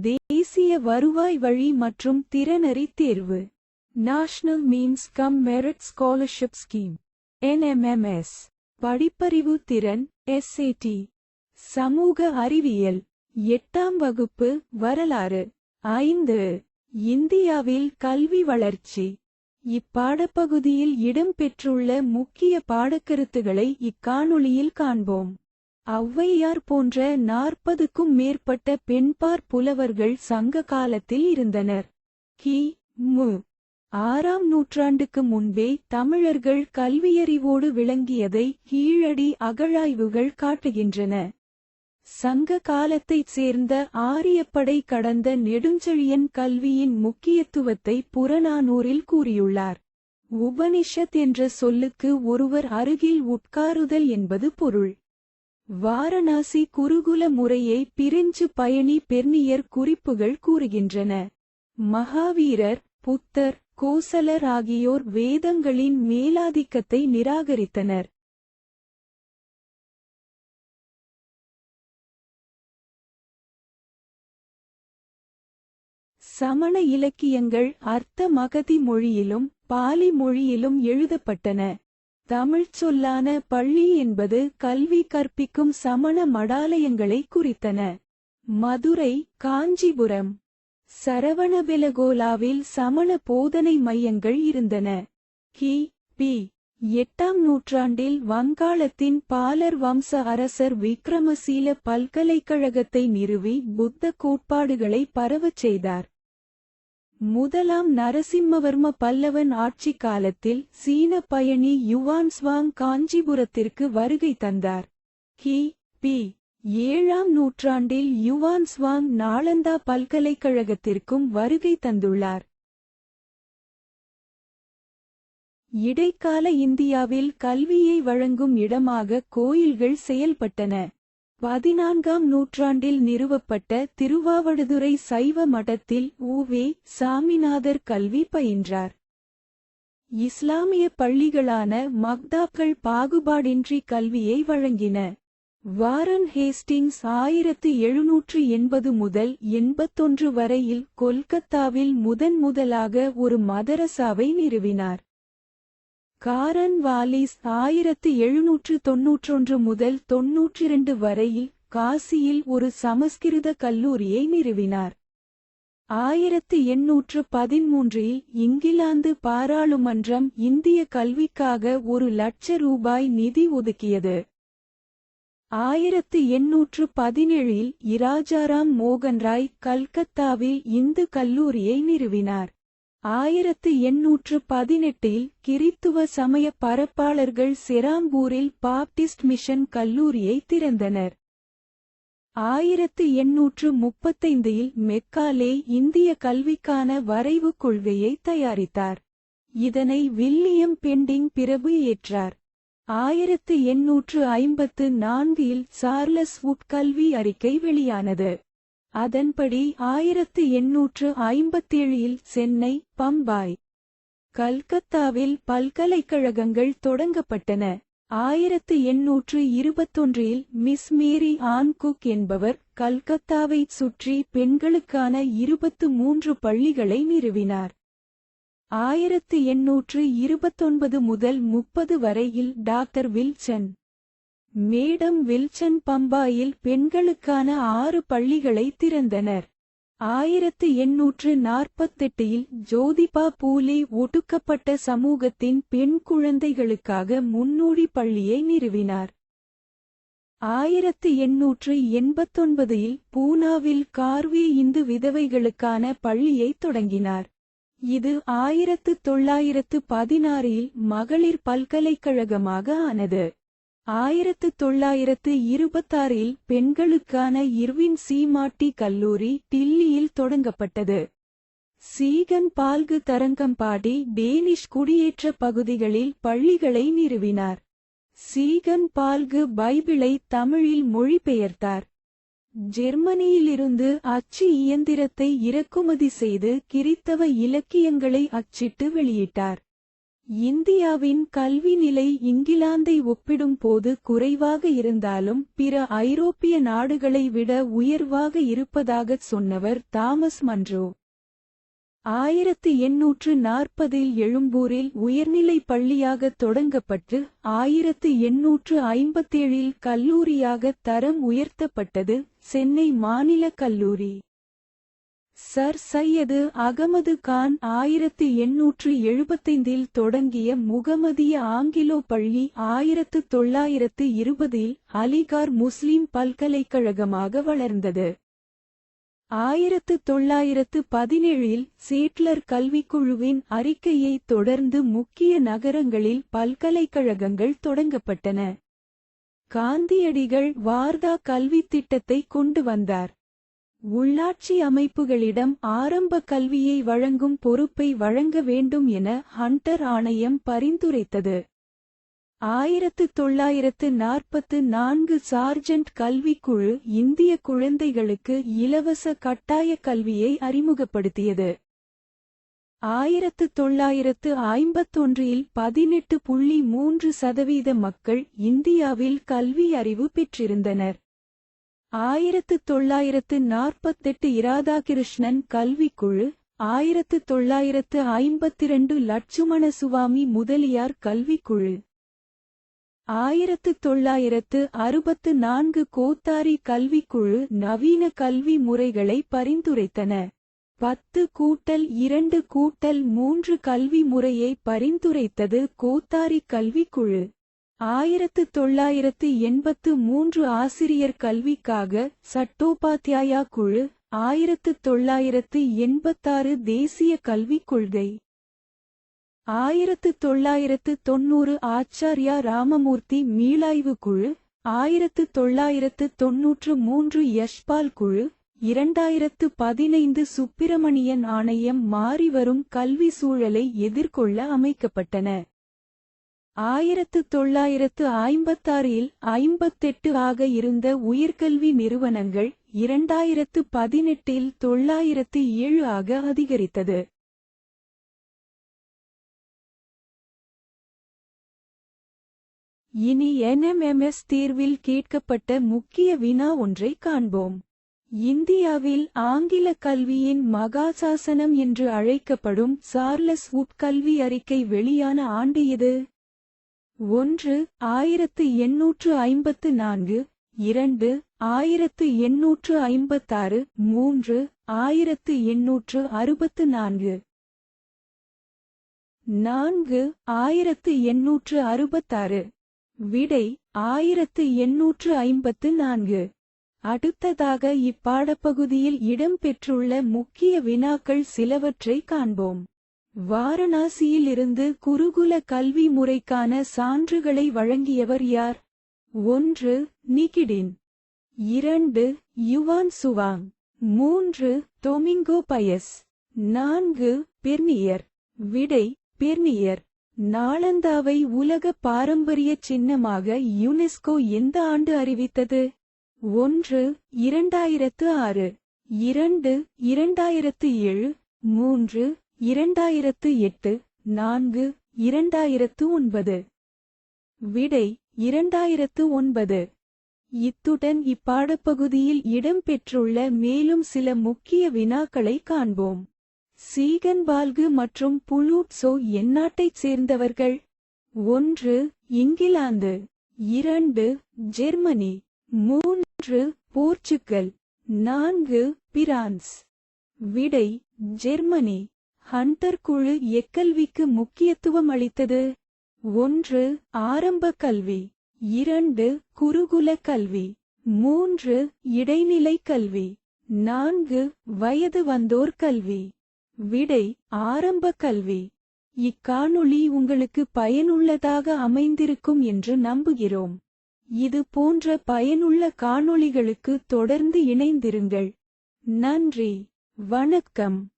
தேசிய வருவாய் வழி மற்றும் திறனறி தேர்வு. National means cum merit scholarship scheme NMMS படிப்பறிவு திறன் எஸ்ஏடி சமூக அறிவியல். எட்டாம் வகுப்பு வரலாறு. ஐந்து. இந்தியாவில் கல்வி வளர்ச்சி. இப்பாடப்பகுதியில் இடம்பெற்றுள்ள முக்கிய பாடக்கருத்துகளை இக்காணொளியில் காண்போம். ஔவையார் போன்ற நாற்பதுக்கும் மேற்பட்ட பெண்பார் புலவர்கள் சங்க காலத்தில் இருந்தனர். கி. மு. ஆறாம் நூற்றாண்டுக்கு முன்பே தமிழர்கள் கல்வியறிவோடு விளங்கியதை கீழடி அகழாய்வுகள் காட்டுகின்றன. சங்க காலத்தைச் சேர்ந்த ஆரியப்படை கடந்த நெடுஞ்செழியன் கல்வியின் முக்கியத்துவத்தை புறநானூரில் கூறியுள்ளார். உபனிஷத் என்ற சொல்லுக்கு ஒருவர் அருகில் உட்காருதல் என்பது பொருள். வாரணாசி குருகுல முறையை பிரிஞ்சு பயணி பெர்னியர் குறிப்புகள் கூறுகின்றன. மகாவீரர் புத்தர் கோசலர் ஆகியோர் வேதங்களின் மேலாதிக்கத்தை நிராகரித்தனர். சமண இலக்கியங்கள் அர்த்த மகதி மொழியிலும் பாலி மொழியிலும் எழுதப்பட்டன. தமிழ்ச் சொல்லான பள்ளி என்பது கல்வி கற்பிக்கும் சமண மடாலயங்களை குறித்தன. மதுரை காஞ்சிபுரம். சரவணபெலகோலாவில் சமண போதனை மையங்கள் இருந்தன. கி. பி. எட்டாம் நூற்றாண்டில் வங்காளத்தின் பாலர் வம்ச அரசர் விக்ரமசீல பல்கலைக்கழகத்தை நிறுவி புத்த கோட்பாடுகளை பரவச் செய்தார். முதலாம் நரசிம்மவர்ம பல்லவன் ஆட்சி காலத்தில் சீன பயணி யுவான்ஸ்வாங் காஞ்சிபுரத்திற்கு வருகை தந்தார். கி. பி. ஏழாம் நூற்றாண்டில் யுவான் ஸ்வாங் நாளந்தா பல்கலைக்கழகத்திற்கும் வருகை தந்துள்ளார். இடைக்கால இந்தியாவில் கல்வியை வழங்கும் இடமாக கோயில்கள் செயல்பட்டன. பதினான்காம் நூற்றாண்டில் நிறுவப்பட்ட திருவாவடுதுறை சைவ மடத்தில் ஊவே சாமிநாதர் கல்வி பயின்றார். இஸ்லாமிய பள்ளிகளான மக்தாக்கள் பாகுபாடின்றி கல்வியை வழங்கின. வாரன் ஹேஸ்டிங்ஸ் ஆயிரத்து எழுநூற்று எண்பது முதல் எண்பத்தொன்று வரையில் கொல்கத்தாவில் முதன் முதலாக ஒரு மதரசாவை நிறுவினார். காரன் வாலிஸ் ஆயிரத்து எழுநூற்று தொன்னூற்றொன்று முதல் தொன்னூற்றிரண்டு வரையில் காசியில் ஒரு சமஸ்கிருத கல்லூரியை நிறுவினார். ஆயிரத்து எண்ணூற்று பதிமூன்றில் இங்கிலாந்து பாராளுமன்றம் இந்திய கல்விக்காக ஒரு லட்ச ரூபாய் நிதி ஒதுக்கியது. ஆயிரத்து எண்ணூற்று பதினேழில் இராஜாராம் மோகன்ராய் கல்கத்தாவில் இந்து கல்லூரியை நிறுவினார். ஆயிரத்து எண்ணூற்று பதினெட்டில் கிறித்துவ சமய பரப்பாளர்கள் செராம்பூரில் பாப்டிஸ்ட் மிஷன் கல்லூரியை திறந்தனர். ஆயிரத்து எண்ணூற்று முப்பத்தைந்தில் மெக்காலே இந்திய கல்விக்கான வரைவு கொள்கையை தயாரித்தார். இதனை வில்லியம் பெண்டிங் பிரபு ஏற்றார். ஆயிரத்து எண்ணூற்று ஐம்பத்து நான்கில் சார்லஸ் வுட் கல்வி அறிக்கை வெளியானது. அதன்படி ஆயிரத்து எண்ணூற்று ஐம்பத்தேழில் சென்னை பம்பாய் கல்கத்தாவில் பல்கலைக்கழகங்கள் தொடங்கப்பட்டன. ஆயிரத்து எண்ணூற்று இருபத்தொன்றில் மிஸ் மேரி ஆன் குக் என்பவர் கல்கத்தாவைச் சுற்றி பெண்களுக்கான இருபத்து மூன்று பள்ளிகளை நிறுவினார். ஆயிரத்து எண்ணூற்று இருபத்தொன்பது முதல் முப்பது வரையில் டாக்டர் வில்சன் மேடம் வில்சன் பம்பாயில் பெண்களுக்கான ஆறு பள்ளிகளை திறந்தனர். ஆயிரத்து எண்ணூற்று நாற்பத்தெட்டில் ஜோதிபா பூலே ஒடுக்கப்பட்ட சமூகத்தின் பெண் குழந்தைகளுக்காக முன்னோடி பள்ளியை நிறுவினார். ஆயிரத்து எண்ணூற்று எண்பத்தொன்பதில் பூனாவில் கார்வே இந்து விதவைகளுக்கான பள்ளியை தொடங்கினார். இது ஆயிரத்து தொள்ளாயிரத்து பதினாறில் மகளிர் பல்கலைக்கழகமாக ஆனது. ஆயிரத்து தொள்ளாயிரத்து இருபத்தாறில் பெண்களுக்கான இர்வின் சீமாட்டி கல்லூரி டில்லியில் தொடங்கப்பட்டது. சீகன் பால்கு தரங்கம்பாடி டேனிஷ் குடியேற்ற பகுதிகளில் பள்ளிகளை நிறுவினார். சீகன் பால்கு பைபிளை தமிழில் மொழிபெயர்த்தார். ஜெர்மனியிலிருந்து அச்சு இயந்திரத்தை இறக்குமதி செய்து கிறித்தவ இலக்கியங்களை அச்சிட்டு வெளியிட்டார். இந்தியாவின் கல்வி நிலை இங்கிலாந்தை ஒப்பிடும்போது குறைவாக இருந்தாலும் பிற ஐரோப்பிய நாடுகளை விட உயர்வாக இருப்பதாகச் சொன்னவர் தாமஸ் மன்றோ. ஆயிரத்து எண்ணூற்று நாற்பதில் எழும்பூரில் உயர்நிலைப் பள்ளியாக தொடங்கப்பட்டு ஆயிரத்து எண்ணூற்று ஐம்பத்தேழில் கல்லூரியாக தரம் உயர்த்தப்பட்டது சென்னை மாநில கல்லூரி. சர் சையது அகமது கான் ஆயிரத்து எண்ணூற்று எழுபத்தைந்தில் தொடங்கிய முகமதிய ஆங்கிலோ பள்ளி ஆயிரத்து தொள்ளாயிரத்து இருபதில் அலிகார் முஸ்லிம் பல்கலைக்கழகமாக வளர்ந்தது. ஆயிரத்து தொள்ளாயிரத்து பதினேழில் சேட்லர் கல்விக்குழுவின் அறிக்கையைத் தொடர்ந்து முக்கிய நகரங்களில் பல்கலைக்கழகங்கள் தொடங்கப்பட்டன. காந்தியடிகள் வார்தா கல்வித் திட்டத்தை கொண்டு வந்தார். உள்ளாட்சி அமைப்புகளிடம் ஆரம்ப கல்வியை வழங்கும் பொறுப்பை வழங்க வேண்டும் என ஹண்டர் ஆணையம் பரிந்துரைத்தது. ஆயிரத்து தொள்ளாயிரத்து நாற்பத்து நான்கு சார்ஜென்ட் கல்விக்குழு இந்திய குழந்தைகளுக்கு இலவச கட்டாய கல்வியை அறிமுகப்படுத்தியது. ஆயிரத்து தொள்ளாயிரத்து ஐம்பத்தொன்றில் பதினெட்டு புள்ளி மூன்று சதவீத மக்கள் இந்தியாவில் கல்வி அறிவு பெற்றிருந்தனர். ஆயிரத்து தொள்ளாயிரத்து நாற்பத்தெட்டு இராதாகிருஷ்ணன் கல்விக்குழு ஆயிரத்து தொள்ளாயிரத்து ஐம்பத்திரண்டு லட்சுமண சுவாமி முதலியார் கல்விக்குழு. ஆயிரத்து தொள்ளாயிரத்து அறுபத்து நான்கு கோத்தாரி கல்விக்குழு நவீன கல்வி முறைகளை பரிந்துரைத்தன. பத்து கூட்டல் இரண்டு கூட்டல் மூன்று கல்வி முறையை பரிந்துரைத்தது கோத்தாரி கல்விக்குழு. ஆயிரத்து தொள்ளாயிரத்து எண்பத்து மூன்று ஆசிரியர் கல்விக்காக சட்டோபாத்தியாயா குழு ஆயிரத்து தொள்ளாயிரத்து எண்பத்தாறு தேசிய கல்விக் கொள்கை. ஆயிரத்து தொள்ளாயிரத்து தொன்னூறு ஆச்சார்யா ராமமூர்த்தி மீளாய்வு குழு ஆயிரத்து தொள்ளாயிரத்து தொன்னூற்று மூன்று யஷ்பால் குழு இரண்டாயிரத்து பதினைந்து சுப்பிரமணியன் ஆணையம் மாறிவரும் கல்வி சூழலை எதிர்கொள்ள அமைக்கப்பட்டன. ஆயிரத்து தொள்ளாயிரத்து ஐம்பத்தாறில் ஐம்பத்தெட்டு ஆக இருந்த உயர்கல்வி நிறுவனங்கள் இரண்டாயிரத்து பதினெட்டில் தொள்ளாயிரத்து ஏழு ஆக அதிகரித்தது. இனி என்எம்எம்எஸ் தேர்வில் கேட்கப்பட்ட முக்கிய வினா ஒன்றை காண்போம். இந்தியாவில் ஆங்கில கல்வியின் மகாசாசனம் என்று அழைக்கப்படும் சார்லஸ் வுட் கல்வி அறிக்கை வெளியான ஆண்டு எது ஒன்று ஆயிரத்து எண்ணூற்று ஐம்பத்து நான்கு இரண்டு ஆயிரத்து எண்ணூற்று ஐம்பத்தாறு மூன்று ஆயிரத்து எண்ணூற்று அறுபத்து நான்கு. நான்கு ஆயிரத்து எண்ணூற்று அறுபத்தாறு. விடை ஆயிரத்து எண்ணூற்று ஐம்பத்து நான்கு. அடுத்ததாக இப்பாடப்பகுதியில் இடம்பெற்றுள்ள முக்கிய வினாக்கள் சிலவற்றை காண்போம். வாரணாசியிலிருந்து குருகுல கல்வி முறைக்கான சான்றுகளை வழங்கியவர் யார்? ஒன்று நிகிடின். இரண்டு யுவான் சுவாங். மூன்று டொமிங்கோ பயஸ். நான்கு பெர்னியர். விடை பெர்னியர். நாளந்தாவை உலக பாரம்பரிய சின்னமாக யுனெஸ்கோ எந்த ஆண்டு அறிவித்தது? ஒன்று இரண்டாயிரத்து ஆறு. இரண்டு இரண்டாயிரத்து ஏழு. மூன்று இரண்டாயிரத்து எட்டு நான்கு இரண்டாயிரத்து ஒன்பது. விடை இரண்டாயிரத்து ஒன்பது. இத்துடன் இப்பாடப்பகுதியில் இடம்பெற்றுள்ள மேலும் சில முக்கிய வினாக்களை காண்போம். சீகன்பால்கு மற்றும் புலூட்ஸோ எந்நாட்டைச் சேர்ந்தவர்கள். ஒன்று இங்கிலாந்து. இரண்டு ஜெர்மனி. மூன்று போர்ச்சுகல். நான்கு பிரான்ஸ். விடை ஜெர்மனி. ஹண்டர் குழு எக்கல்விக்கு முக்கியத்துவம் அளித்தது. ஒன்று ஆரம்ப கல்வி. இரண்டு குருகுல கல்வி. மூன்று இடைநிலை கல்வி. நான்கு வயது வந்தோர் கல்வி. விடை ஆரம்ப கல்வி. இக்காணொளி உங்களுக்கு பயனுள்ளதாக அமைந்திருக்கும் என்று நம்புகிறோம். இது போன்ற பயனுள்ள காணொளிகளுக்கு தொடர்ந்து இணைந்திருங்கள். நன்றி. வணக்கம்.